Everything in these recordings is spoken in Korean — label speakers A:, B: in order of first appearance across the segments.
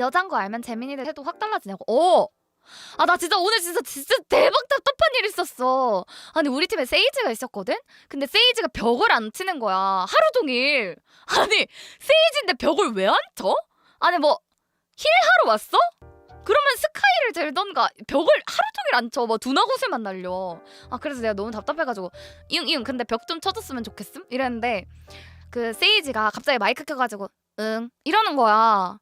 A: 여잔 거 알면 재민이들 태도 확 달라지냐고. 어. 아 나 진짜 오늘 진짜 진짜 대박 답답한 일 있었어. 아니 우리 팀에 세이지가 있었거든. 근데 세이지가 벽을 안 치는 거야. 하루 종일. 아니 세이지인데 벽을 왜 안 쳐? 아니 뭐 힐하러 왔어? 그러면 스카이를 들던가 벽을 하루 종일 안 쳐. 뭐 두나곳을만 날려. 아 그래서 내가 너무 답답해가지고 이응 근데 벽 좀 쳐줬으면 좋겠음 이랬는데 그 세이지가 갑자기 마이크 켜가지고 응 이러는 거야.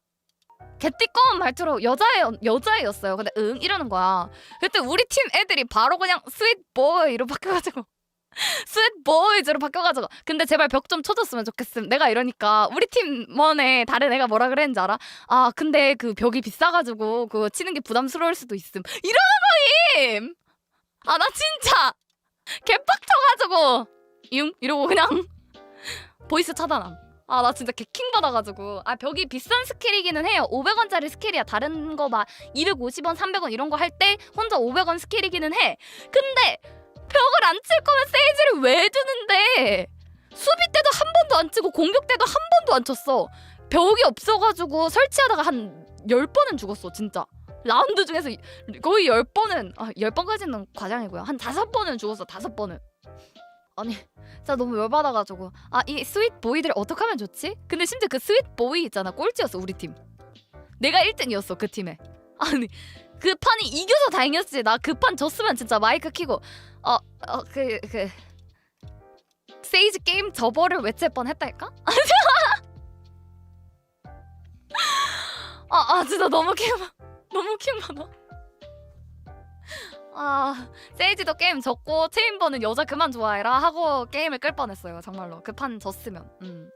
A: 개띠꺼운 말투로 여자애 여자애였어요. 근데 응 이러는 거야. 그때 우리 팀 애들이 바로 그냥 스윗 보이로 바뀌어가지고 스윗 보이즈로 바뀌어가지고 근데 제발 벽 좀 쳐줬으면 좋겠음. 내가 이러니까 우리 팀원에 다른 애가 뭐라 그랬는지 알아? 아 근데 그 벽이 비싸가지고 그거 치는 게 부담스러울 수도 있음. 이러는 거임. 아 나 진짜 개빡쳐가지고 융 이러고 그냥 보이스 차단함. 아 나 진짜 개킹 받아가지고. 아 벽이 비싼 스킬이기는 해요. 500원짜리 스킬이야. 다른 거 막 250원 300원 이런 거 할 때 혼자 500원 스킬이기는 해. 근데 벽을 안 칠 거면 세이지를 왜 주는데? 수비 때도 한 번도 안 치고 공격 때도 한 번도 안 쳤어. 벽이 없어가지고 설치하다가 한 10번은 죽었어 진짜. 라운드 중에서 거의 10번은 아 10번까지는 과장이고요. 한 5번은 죽었어 5번은 아니 진짜 너무 열받아가지고. 아 이 스윗 보이들 어떻게 하면 좋지? 근데 심지어 그 스윗 보이 있잖아. 꼴찌였어 우리 팀. 내가 1등이었어 그 팀에. 아니 그 판이 이겨서 다행이었지. 나 그 판 졌으면 진짜 마이크 키고. 어어그 그. 세이지 게임 저버를 외칠 뻔했달까? 아, 아 진짜 너무 킹 너무 킹받 아아 세이지도 게임 졌고 체인버는 여자 그만 좋아해라 하고 게임을 끌 뻔했어요 정말로 그판 졌으면 음.